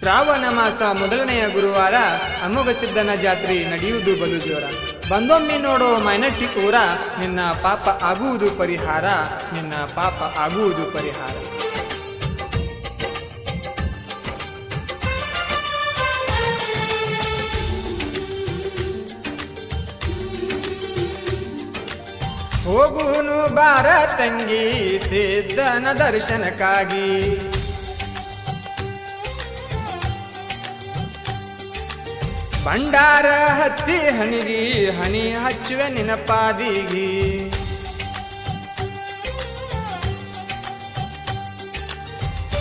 ಶ್ರಾವಣ ಮಾಸ ಮೊದಲನೆಯ ಗುರುವಾರ ಅಮೋಘ ಸಿದ್ಧನ ಜಾತ್ರೆ ನಡೆಯುವುದು ಬಲು ಜೋರ ಬಂದೊಮ್ಮೆ ನೋಡೋ ಮೈನಟ್ಟಿ ಕೂರ ನಿನ್ನ ಪಾಪ ಆಗುವುದು ಪರಿಹಾರ, ನಿನ್ನ ಪಾಪ ಆಗುವುದು ಪರಿಹಾರ. ಹೋಗುನು ಬಾರ ತಂಗಿ ಸಿದ್ಧನ ದರ್ಶನಕ್ಕಾಗಿ. ಭಂಡಾರ ಹತ್ತಿ ಹಣಿಗಿ ಹನಿ ಹಚ್ಚುವೆ ನೆನಪಾದಿಗಿ.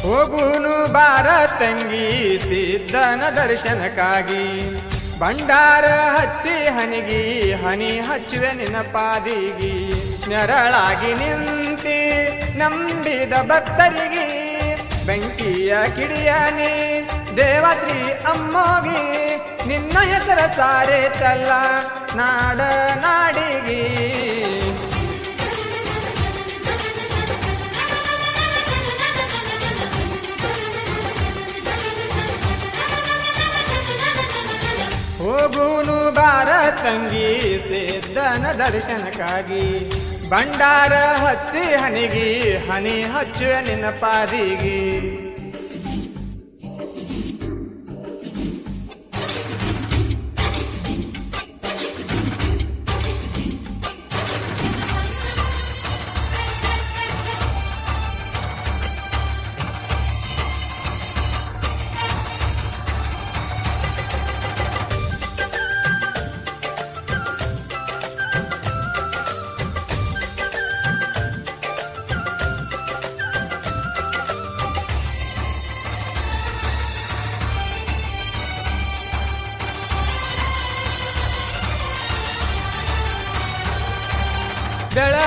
ಹೋಗುನು ಬಾರ ತಂಗಿ ಸಿದ್ಧನ ದರ್ಶನಕ್ಕಾಗಿ. ಭಂಡಾರ ಹತ್ತಿ ಹನಿಗಿ ಹನಿ ಹಚ್ಚುವೆ ನೆನಪಾದಿಗಿ. ನೆರಳಾಗಿ ನಿಂತಿ ನಂಬಿದ ಭಕ್ತರಿಗೆ, ಬೆಂಕಿಯ ಕಿಡಿಯಾನಿ ದೇವಶ್ರೀ ಅಮ್ಮೋಗಿ, ನಿನ್ನ ಹೆಸರ ಸಾರೇತಲ್ಲ, ನಾಡ ನಾಡಿಗಿ. ಹೋಗುನು ಬಾರ ತಂಗಿ ಸಿದ್ಧನ ದರ್ಶನಕ್ಕಾಗಿ. ಭಂಡಾರ ಹಚ್ಚಿ ಹನಿಗಿ ಹನಿ ಹಚ್ಚುವ ನಿನ್ನ ಪಾದಿಗಿ.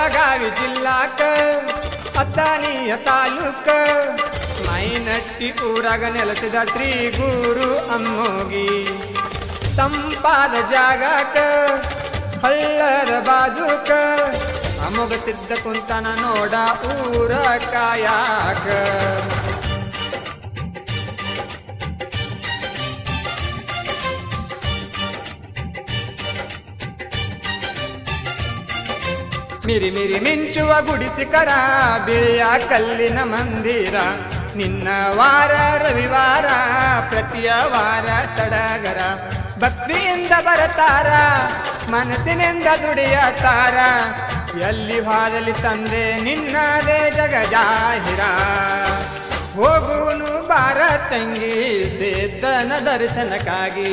ಬೆಳಗಾವಿ ಜಿಲ್ಲಾಕ ಅತ್ತಾನಿಯ ತಾಲೂಕ. ಮೈನಟ್ಟಿ ಊರಾಗ ನೆಲೆಸಿದ ಶ್ರೀ ಗುರು ಅಮ್ಮೋಗಿ. ತಂಪಾದ ಜಾಗಕ, ಹಳ್ಳದ ಬಾಜುಕ. ಅಮೋಘ ಸಿದ್ಧ ಕುಂತನ ನೋಡ ಊರ ಕಾಯಾಕ. ಮಿರಿ ಮಿರಿ ಮಿಂಚುವ ಗುಡಿಸಿಕರ ಬಿಳಿಯ ಕಲ್ಲಿನ ಮಂದಿರ. ನಿನ್ನ ವಾರ ರವಿವಾರ, ಪ್ರತಿಯ ವಾರ ಸಡಗರ. ಭಕ್ತಿಯಿಂದ ಬರತಾರ, ಮನಸ್ಸಿನಿಂದ ದುಡಿಯತಾರ ಎಲ್ಲಿ ಹಾದಲಿ ತಂದೆ, ನಿನ್ನದೇ ಜಗ ಜಾಹಿರ. ಹೋಗುನು ಬಾರ ತಂಗಿ ಸೇತನ ದರ್ಶನಕ್ಕಾಗಿ.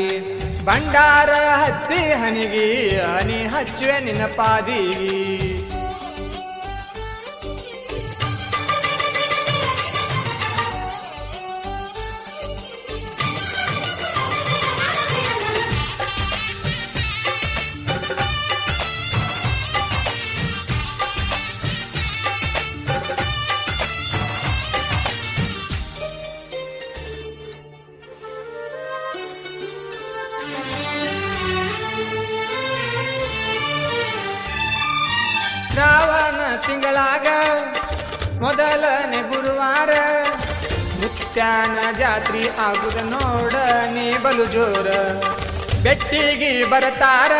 ಭಂಡಾರ ಹಚ್ಚಿ ಹನಿಗಿ ಹನಿ ಹಚ್ಚುವೆ ನಿನ್ನ ತಿಂಗಳಾಗ ಮೊದಲನೇ ಗುರುವಾರ ಮುತ್ಯಾನ ಜಾತ್ರಿ ಆಗುದ ನೋಡ ಬಲು ಜೋರ. ಬೆಟ್ಟಿಗೆ ಬರತಾರ,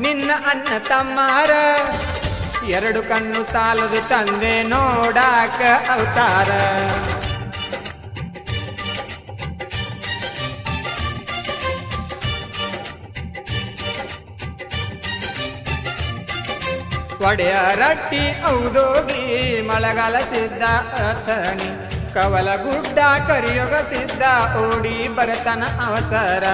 ನಿನ್ನ ಅನ್ನ ತಮ್ಮಾರ. ಎರಡು ಕಣ್ಣು ಸಾಲದು ತಂದೆ ನೋಡಾಕ ಅವತಾರ. ಒಡೆಯ ರಟ್ಟಿ ಔದೋಗಿ ಮಳೆಗಾಲ ಸಿದ್ಧ ಅಥಣಿ, ಕವಲ ಗುಡ್ಡ ಕರಿಯೋಗ ಸಿದ್ಧ ಓಡಿ ಬರತನ ಅವಸರ.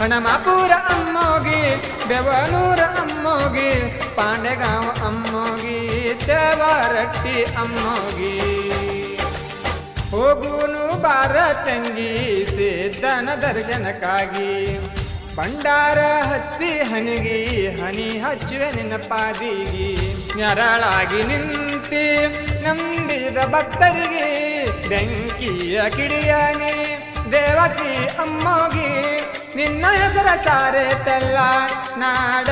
ಹಣಮಾಪುರ ಅಮ್ಮೋಗಿ ಬೆವನೂರ ಅಮ್ಮೋಗಿ, ಪಾಂಡೆಗಾಂವ ಅಮ್ಮೋಗಿ ದೇವರಟ್ಟಿ ಅಮ್ಮೋಗಿ. ಹೋಗುನು ಬಾರ ತಂಗಿ, ಸಿದ್ಧನ ದರ್ಶನಕ್ಕಾಗಿ. ಭಂಡಾರ ಹಚ್ಚಿ ಹನಿಗಿ ಹನಿ ಹಚ್ಚುವೆ ನಿನ್ನ ಪಾದಿಗಿ ನೆರಳಾಗಿ ನಿಂತಿ ನಂಬಿದ ಭಕ್ತರಿಗೆ, ಬೆಂಕಿಯ ಕಿಡಿಯಾಗಿ ದೇವಸಿ ಅಮ್ಮೋಗಿ. ನಿನ್ನ ಹೆಸರ ಸಾರೇತಲ್ಲ, ನಾಡ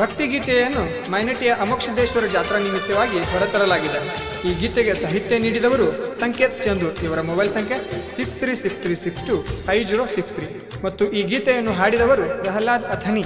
ಭಕ್ತಿ ಗೀತೆಯನ್ನು ಮೈನಟಿಯ ಅಮೋಕ್ಷದೇಶ್ವರ ಜಾತ್ರಾ ನಿಮಿತ್ತವಾಗಿ ಹೊರತರಲಾಗಿದೆ. ಈ ಗೀತೆಗೆ ಸಾಹಿತ್ಯ ನೀಡಿದವರು ಸಂಕೇತ್ ಚಂದು ಇವರ ಮೊಬೈಲ್ ಸಂಖ್ಯೆ six three six three six two five zero six three ಮತ್ತು ಈ ಗೀತೆಯನ್ನು ಹಾಡಿದವರು ಪ್ರಹ್ಲಾದ್ ಅಥನಿ